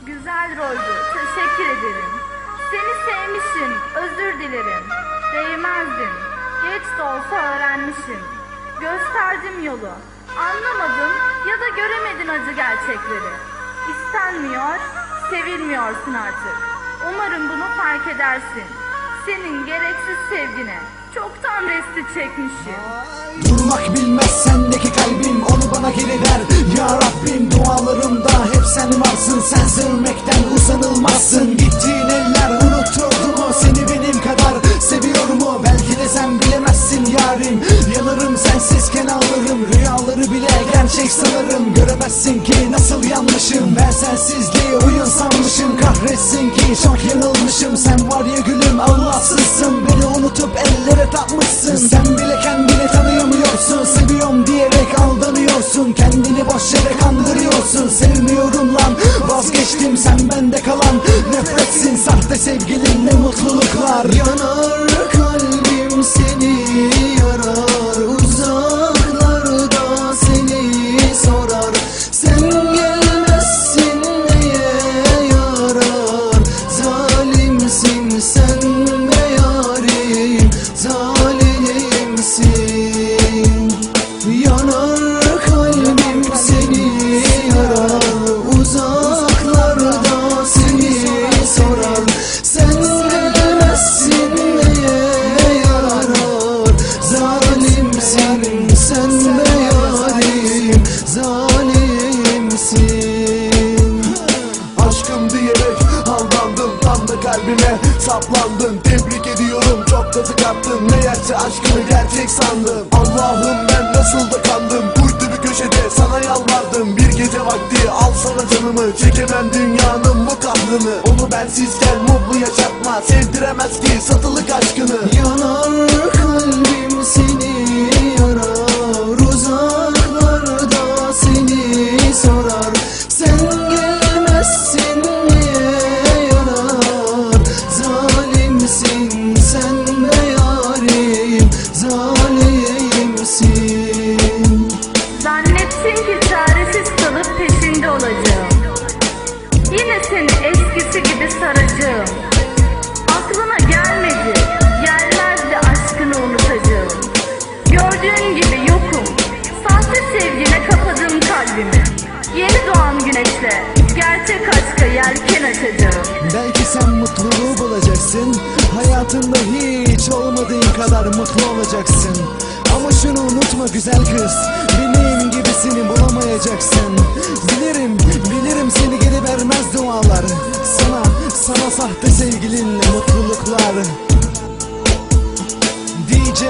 Güzel roldü. Teşekkür ederim. Seni sevmişim. Özür dilerim. Değmezdin. Geç de olsa öğrenmişim. Gösterdim yolu. Anlamadın ya da göremedin acı gerçekleri. İstenmiyor, sevilmiyorsun artık. Umarım bunu fark edersin. Senin gereksiz sevgine çoktan resti çekmişim. Durmak bilmez sendeki kalbim Onu bana geri ver. Ya Rabbim dualarımda hep sen varsın. Sen sevmekten usanılmazsın. Gittiğin eller unutturdu mu Seni benim kadar. Seviyor mu? Belki de sen bilemezsin yarim. Yanarım sensizken ağlarım. Rüyaları bile gerçek sanırım. Göremezsin ki nasıl yanlışım. Ben sensizliğe oyun sanmışım. Kahretsin ki çok yanılmışım. Sen var ya gülüm ellere tapmışsın Sen bile kendini tanıyamıyorsun Seviyorum diyerek aldanıyorsun. Kendini boş yere kandırıyorsun. Sevmiyorum lan. Vazgeçtim sen bende kalan. Nefretsin sahte sevgilinle mutluluklar. Yanar kalbim Zalimsin Aşkım diyerek aldandım tam da kalbime saplandın. Tebrik ediyorum çok da tıkattın Meğerse aşkını gerçek sandım. Allah'ım ben nasıl da kandım. Kuytu bir köşede sana yalvardım. Bir gece vakti al sana canımı. Çekemem dünyanın bu kahrını Onu bensizken mutlu yaşatma. Sevdiremez ki satılık aşkını. Yanar edeceksin Hayatında hiç olmadığın kadar mutlu olacaksın. Ama şunu unutma güzel kız Benim gibisini bulamayacaksın. Bilirim, bilirim seni geri vermez dualar. Sana, sana sahte sevgilinle mutluluklar. DJ